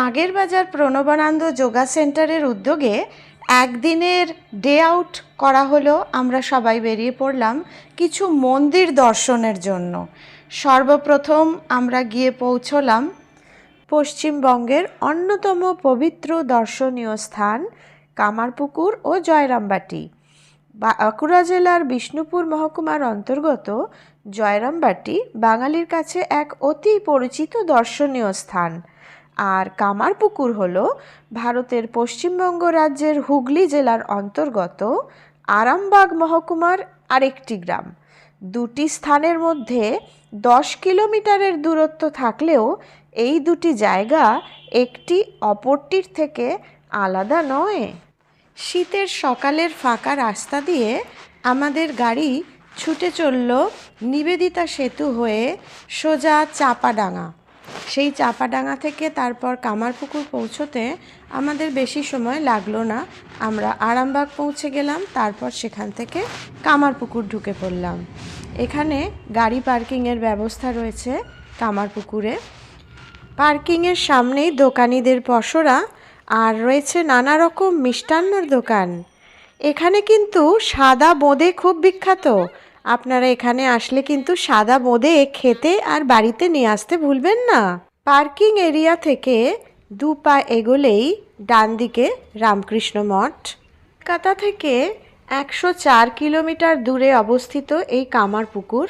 নাগেরবাজার প্রণবানন্দ যোগা সেন্টারের উদ্যোগে একদিনের ডে আউট করা হলো। আমরা সবাই বেরিয়ে পড়লাম কিছু মন্দির দর্শনের জন্য। সর্বপ্রথম আমরা গিয়ে পৌঁছলাম পশ্চিমবঙ্গের অন্যতম পবিত্র দর্শনীয় স্থান কামারপুকুর ও জয়রামবাটি। বাঁকুড়া জেলার বিষ্ণুপুর মহকুমার অন্তর্গত জয়রামবাটি বাঙালির কাছে এক অতি পরিচিত দর্শনীয় স্থান। আর কামারপুকুর হল ভারতের পশ্চিমবঙ্গ রাজ্যের হুগলি জেলার অন্তর্গত আরামবাগ মহকুমার আরেকটি গ্রাম। দুটি স্থানের মধ্যে দশ কিলোমিটারের দূরত্ব থাকলেও এই দুটি জায়গা একটি অপরটির থেকে আলাদা নয়। শীতের সকালের ফাঁকা রাস্তা দিয়ে আমাদের গাড়ি ছুটে চলল নিবেদিতা সেতু হয়ে সোজা চাপাডাঙ্গা। সেই চাপাডাঙ্গা থেকে তারপর কামারপুকুর পৌঁছোতে আমাদের বেশি সময় লাগল না। আমরা আরামবাগ পৌঁছে গেলাম, তারপর সেখান থেকে কামারপুকুর ঢুকে পড়লাম। এখানে গাড়ি পার্কিংয়ের ব্যবস্থা রয়েছে কামারপুকুরে। পার্কিংয়ের সামনেই দোকানিদের পসরা আর রয়েছে নানা রকম মিষ্টান্নর দোকান। এখানে কিন্তু সাদা বোঁদে খুব বিখ্যাত। আপনারা এখানে আসলে কিন্তু সাদা বোঁদে খেতে আর বাড়িতে নিয়ে আসতে ভুলবেন না। পার্কিং এরিয়া থেকে দু পা এগোলেই ডান দিকে রামকৃষ্ণ মঠ। কলকাতা থেকে একশো চার কিলোমিটার দূরে অবস্থিত এই কামারপুকুর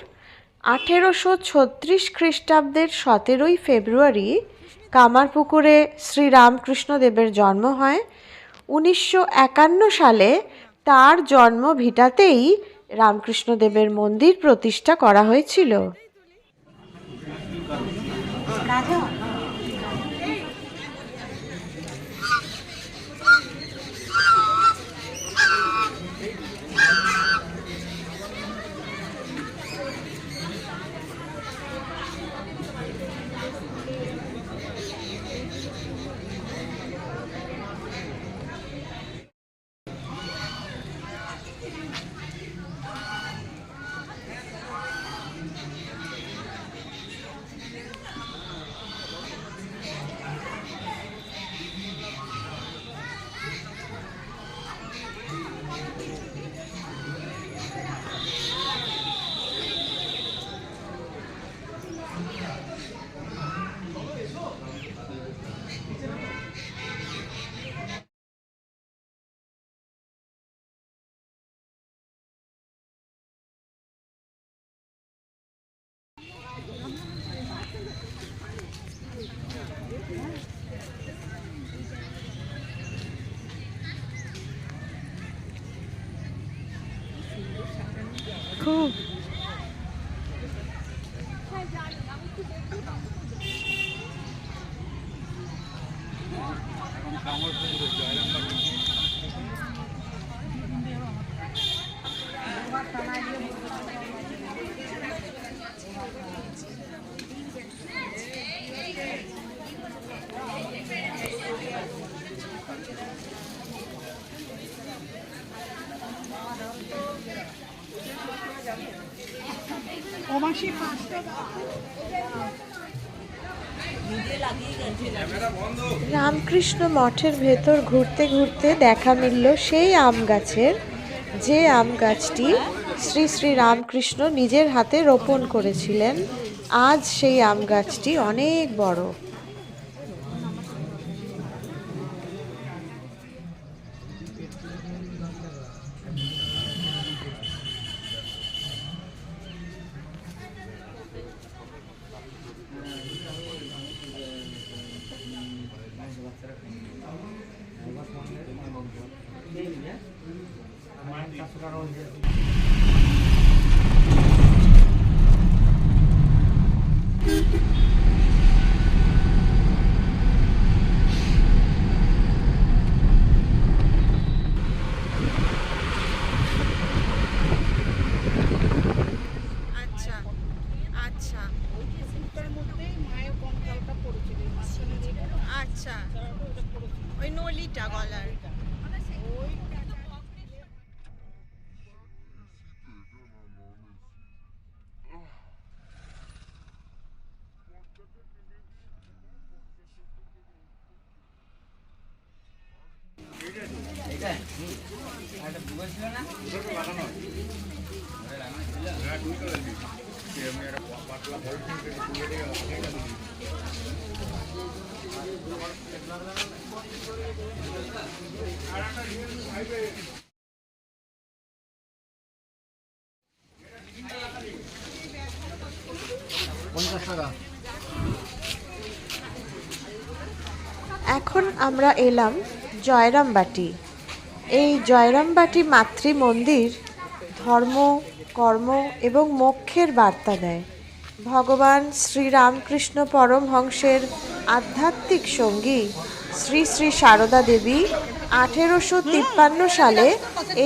আঠেরোশো ছত্রিশ খ্রিস্টাব্দের সতেরোই ফেব্রুয়ারি কামারপুকুরে শ্রীরামকৃষ্ণদেবের জন্ম হয়। উনিশশো একান্ন সালে তার জন্ম ভিটাতেই রামকৃষ্ণদেবের মন্দির প্রতিষ্ঠা করা হয়েছিল। রামকৃষ্ণ মঠের ভেতর ঘুরতে ঘুরতে দেখা মিলল সেই আম গাছের, যে আম গাছটি শ্রী শ্রী রামকৃষ্ণ নিজের হাতে রোপণ করেছিলেন। আজ সেই আম গাছটি অনেক বড়। আচ্ছা আচ্ছা। আচ্ছা ওই নলিটা গলার। এখন আমরা এলাম জয়রামবাটি। এই জয়রামবাটি মাতৃ মন্দির ধর্ম, কর্ম এবং মোক্ষের বার্তা দেয়। ভগবান শ্রীরামকৃষ্ণ পরমহংসের আধ্যাত্মিক সঙ্গী শ্রী শ্রী সারদা দেবী আঠেরোশো তিপ্পান্ন সালে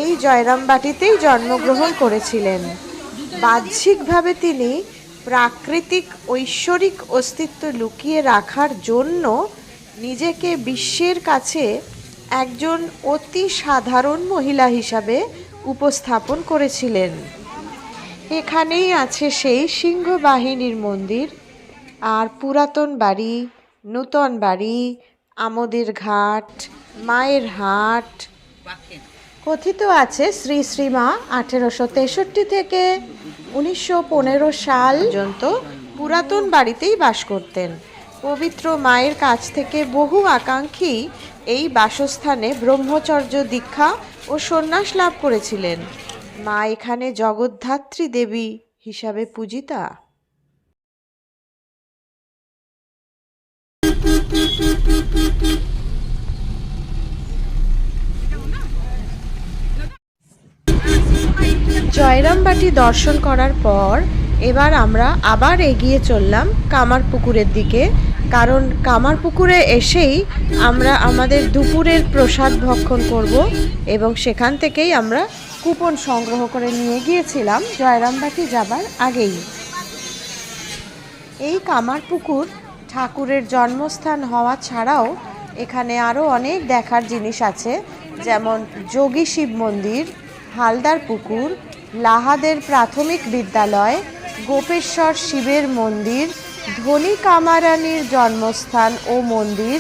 এই জয়রামবাটিতেই জন্মগ্রহণ করেছিলেন। বাহ্যিকভাবে তিনি প্রাকৃতিক ঐশ্বরিক অস্তিত্ব লুকিয়ে রাখার জন্য নিজেকে বিশ্বের কাছে একজন অতি সাধারণ মহিলা হিসাবে উপস্থাপন করেছিলেন। এখানেই আছে সেই সিংহ বাহিনীর মন্দির আর পুরাতন বাড়ি, নূতন বাড়ি, আমোদের ঘাট, মায়ের হাট। কথিত আছে শ্রী শ্রীমা আঠেরোশো তেষট্টি থেকে উনিশশো পনেরো সাল পর্যন্ত পুরাতন বাড়িতেই বাস করতেন। পবিত্র মায়ের কাছ থেকে বহু আকাঙ্ক্ষী এই বাসস্থানে ব্রহ্মচর্য দীক্ষা ও সন্ন্যাস লাভ করেছিলেন। মা এখানে জগদ্ধাত্রী দেবী হিসাবে পূজিতা। জয়রামবাটি দর্শন করার পর এবার আমরা আবার এগিয়ে চললাম কামারপুকুরের দিকে। কারণ কামারপুকুরে এসেই আমরা আমাদের দুপুরের প্রসাদ ভক্ষণ করব এবং সেখান থেকেই আমরা কুপন সংগ্রহ করে নিয়ে গিয়েছিলাম জয়রামবাটি যাবার আগেই। এই কামারপুকুর ঠাকুরের জন্মস্থান হওয়া ছাড়াও এখানে আরও অনেক দেখার জিনিস আছে, যেমন যোগী শিব মন্দির, হালদার পুকুর, লাহাদের প্রাথমিক বিদ্যালয়, গোপেশ্বর শিবের মন্দির ধনী কামারানির জন্মস্থান ও মন্দির,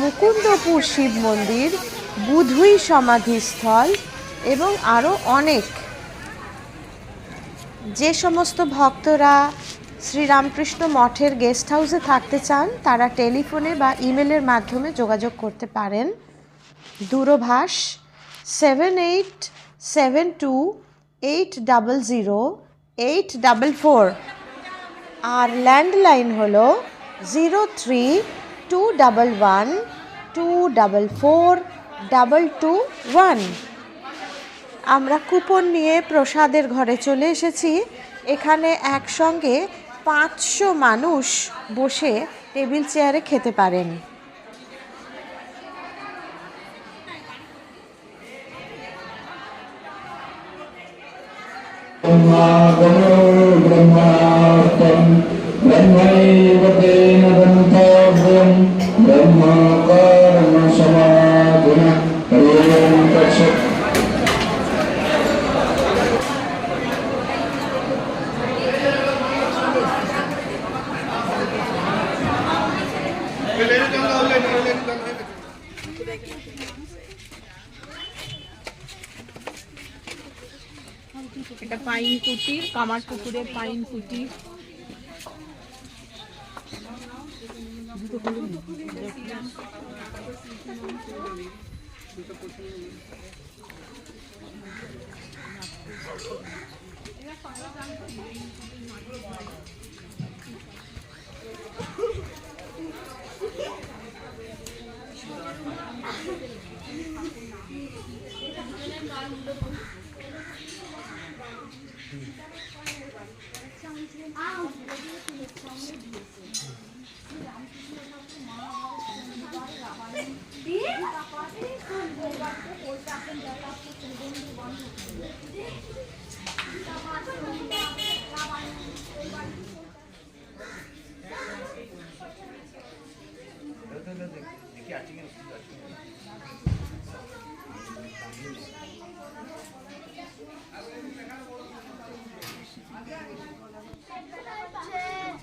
মুকুন্দপুর শিব মন্দির, বুধুই সমাধিস্থল এবং আরও অনেক। যে সমস্ত ভক্তরা শ্রীরামকৃষ্ণ মঠের গেস্ট হাউসে থাকতে চান, তারা টেলিফোনে বা ইমেলের মাধ্যমে যোগাযোগ করতে পারেন। দূরভাষ seven eight seven two eight double zero eight double four. আর ল্যান্ডলাইন হল zero three two double one two double four double two one আমরা কুপন নিয়ে প্রসাদের ঘরে চলে এসেছি এখানে একসঙ্গে পাঁচশো মানুষ বসে টেবিল চেয়ারে খেতে পারেন Wow. কুটির কামার পুকুরের পাইন কুটির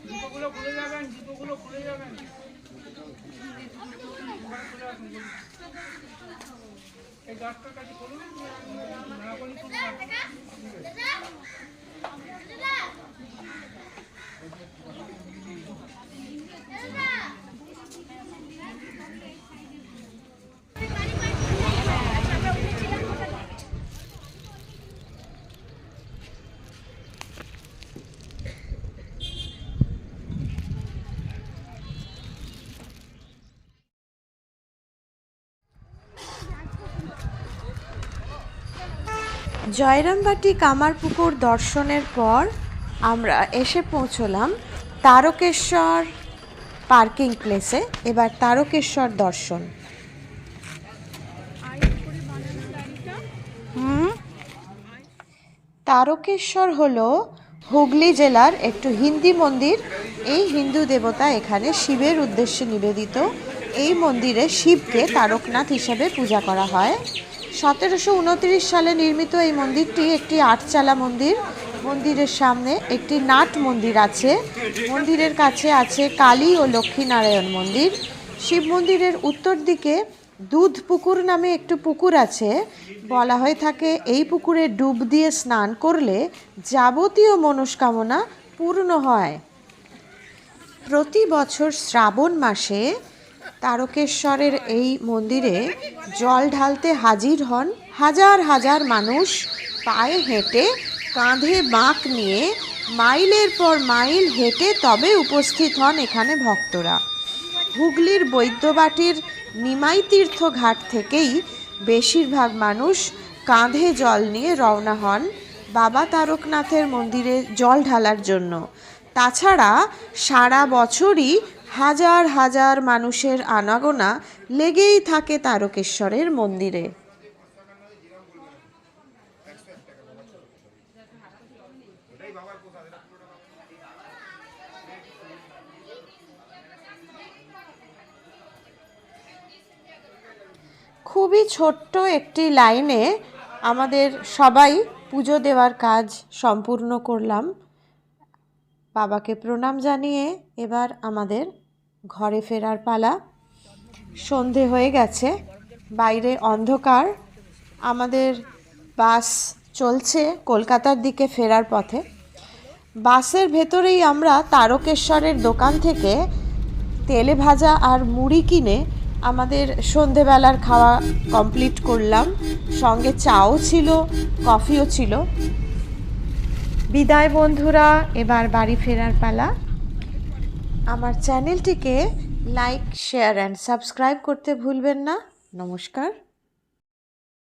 জুতোগুলো খুলে যাবেন জুতোগুলো খুলে যাবেন এই গাছটার কাছে করুন না করলে জয়রামবাটি কামারপুকুর দর্শনের পর আমরা এসে পৌঁছলাম তারকেশ্বর পার্কিং প্লেসে। এবার তারকেশ্বর দর্শন। তারকেশ্বর হলো হুগলি জেলার একটু হিন্দি মন্দির। এই হিন্দু দেবতা এখানে শিবের উদ্দেশ্যে নিবেদিত। এই মন্দিরে শিবকে তারকনাথ হিসেবে পূজা করা হয়। সতেরোশো উনত্রিশ সালে নির্মিত এই মন্দিরটি একটি আটচালা মন্দির। মন্দিরের সামনে একটি নাট মন্দির আছে। মন্দিরের কাছে আছে কালী ও লক্ষ্মীনারায়ণ মন্দির। শিব মন্দিরের উত্তর দিকে দুধ পুকুর নামে একটি পুকুর আছে। বলা হয়ে থাকে এই পুকুরে ডুব দিয়ে স্নান করলে যাবতীয় মনস্কামনা পূর্ণ হয়। প্রতি বছর শ্রাবণ মাসে তারকেশ্বরের এই মন্দিরে জল ঢালতে হাজির হন হাজার হাজার মানুষ। পায়ে হেঁটে কাঁধে বাঁক নিয়ে মাইলের পর মাইল হেঁটে তবে উপস্থিত হন এখানে ভক্তরা। হুগলির বৈদ্যবাটির নিমাই তীর্থ ঘাট থেকেই বেশিরভাগ মানুষ কাঁধে জল নিয়ে রওনা হন বাবা তারকনাথের মন্দিরে জল ঢালার জন্য। তাছাড়া সারা বছরই হাজার হাজার মানুষের আনাগোনা লেগেই থাকে তারকেশ্বরের মন্দিরে। খুবই ছোট্ট একটি লাইনে আমাদের সবাই পুজো দেওয়ার কাজ সম্পূর্ণ করলাম। বাবাকে প্রণাম জানিয়ে এবার আমাদের ঘরে ফেরার পালা। সন্ধে হয়ে গেছে, বাইরে অন্ধকার। আমাদের বাস চলছে কলকাতার দিকে ফেরার পথে। বাসের ভেতরেই আমরা তারকেশ্বরের দোকান থেকে তেলে ভাজা আর মুড়ি কিনে আমাদের সন্ধেবেলার খাওয়া কমপ্লিট করলাম। সঙ্গে চাও ছিল, কফিও ছিল। বিদায় বন্ধুরা, এবার বাড়ি ফেরার পালা। আমার চ্যানেলটিকে লাইক, শেয়ার অ্যান্ড সাবস্ক্রাইব করতে ভুলবেন না। নমস্কার।